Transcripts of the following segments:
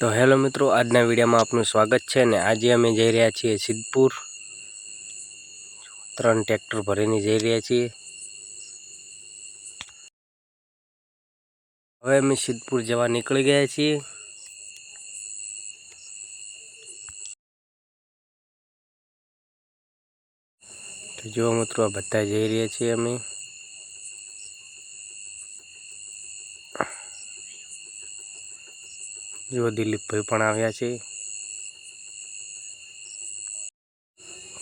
તો હેલો મિત્રો, આજના વિડીયોમાં આપનું સ્વાગત છે ને આજે અમે જઈ રહ્યા છીએ સિદ્ધપુર. ત્રણ ટ્રેક્ટર ભરીને જઈ રહ્યા છીએ. હવે અમે સિદ્ધપુર જવા નીકળી ગયા છીએ. તો જો મિત્રો બધા જઈ રહ્યા છીએ અમે. જો દિલીપભાઈ પણ આવ્યા છે.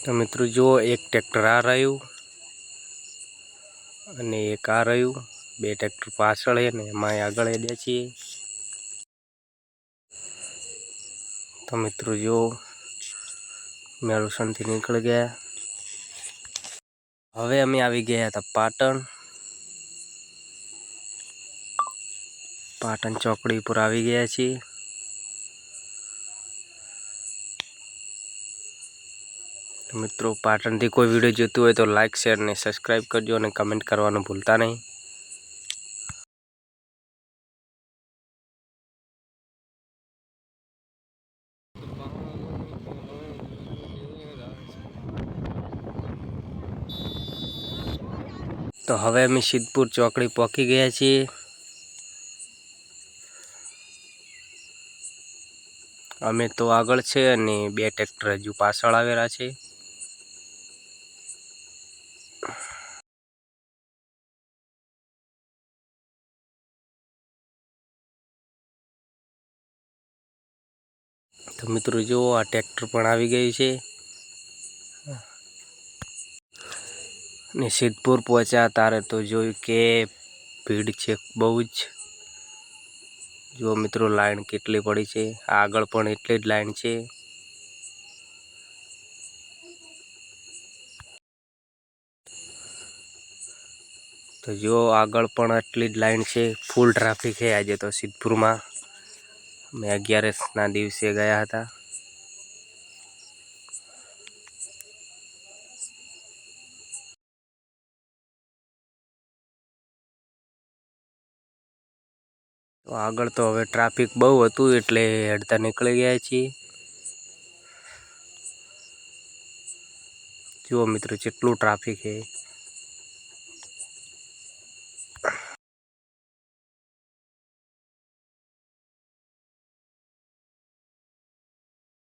તો મિત્રો જુઓ એક ટ્રેક્ટર આ રહ્યું અને એક આ રહ્યું. બે ટ્રેક્ટર પાછળ છે ને એમાં આગળ દે છીએ તો મિત્રો જો મેળુસણથી નીકળી ગયા. હવે અમે આવી ગયા હતા પાટણ. પાટણ ચોકડી પર આવી ગયા છીએ. મિત્રો, પાટણથી કોઈ વીડિયો જોતું હોય તો લાઇક શેર ને સબસ્ક્રાઈબ કરજો અને કમેન્ટ કરવાનું ભૂલતા નહીં. તો હવે અમે સિદ્ધપુર ચોકડી પહોંચી ગયા છીએ. અમે તો આગળ છે અને બે ટ્રેક્ટર હજુ પાછળ આવેલા છે. તો મિત્રો જુઓ, આ ટ્રેક્ટર પણ આવી ગયું છે. ને સિદ્ધપુર પહોંચ્યા તારે તો જોયું કે ભીડ છે બહુ જ. જુઓ મિત્રો, લાઈન કેટલી પડી છે. આગળ પણ એટલી જ લાઈન છે. તો જુઓ, આગળ પણ આટલી જ લાઈન છે. ફૂલ ટ્રાફિક છે આજે તો સિદ્ધપુરમાં. મેં અગિયારસના દિવસે ગયા હતા. તો આગળ તો હવે ટ્રાફિક બહુ હતું એટલે હેડતા નીકળી ગયા છીએ. જુઓ મિત્રો કેટલું ટ્રાફિક છે.